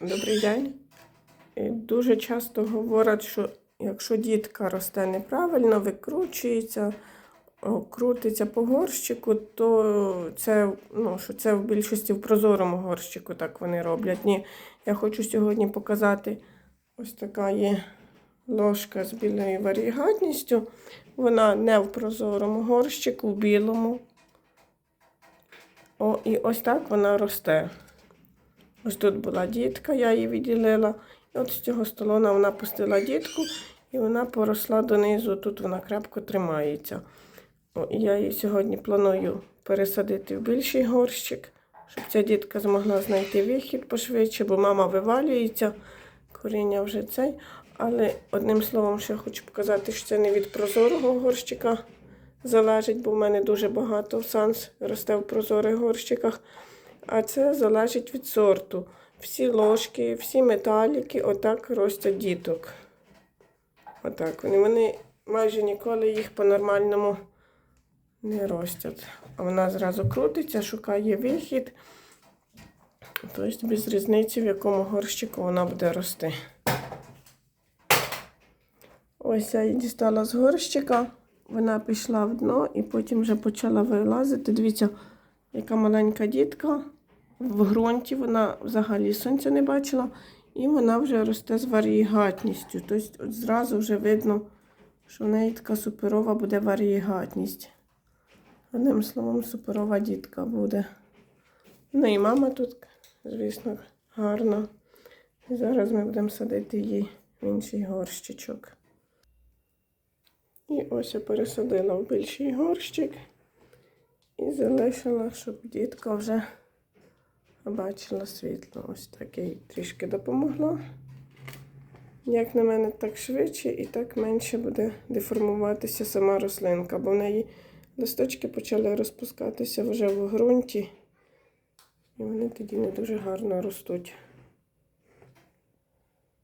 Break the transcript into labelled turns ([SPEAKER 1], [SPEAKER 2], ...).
[SPEAKER 1] Добрий день. І Дуже часто говорять, що якщо дітка росте неправильно, викручується, крутиться по горщику, то це, ну, що це в більшості в прозорому горщику так вони роблять. Ні, я хочу сьогодні показати ось така є ложка з білою варігатністю. Вона не в прозорому горщику, в білому. О, і ось так вона росте. Ось тут була дітка, я її відділила. І от з цього столона вона пустила дітку, і вона поросла донизу. Тут вона крепко тримається. О, я її сьогодні планую пересадити в більший горщик, щоб ця дітка змогла знайти вихід пошвидше, бо мама вивалюється, коріння вже цей. Але одним словом, ще хочу показати, що це не від прозорого горщика залежить, бо в мене дуже багато санс росте в прозорих горщиках. А це залежить від сорту. Всі ложки, всі металіки отак ростять діток. Отак вони. Вони майже ніколи їх по-нормальному не ростять. А вона зразу крутиться, шукає вихід. Тобто без різниці, в якому горщику вона буде рости. Ось я її дістала з горщика. Вона пішла в дно і потім вже почала вилазити. Дивіться, яка маленька дітка. В ґрунті вона взагалі сонця не бачила, і вона вже росте з варієгатністю. Тобто от зразу вже видно, що в неї така суперова буде варієгатність. Одним словом, суперова дітка буде. Ну і мама тут, звісно, гарна. І зараз ми будемо садити її в інший горщичок. І ось я пересадила в більший горщик і залишила, щоб дітка вже бачила світло. Ось так я їй трішки допомогла. Як на мене, так швидше і так менше буде деформуватися сама рослинка, бо в неї листочки почали розпускатися вже в ґрунті, і вони тоді не дуже гарно ростуть.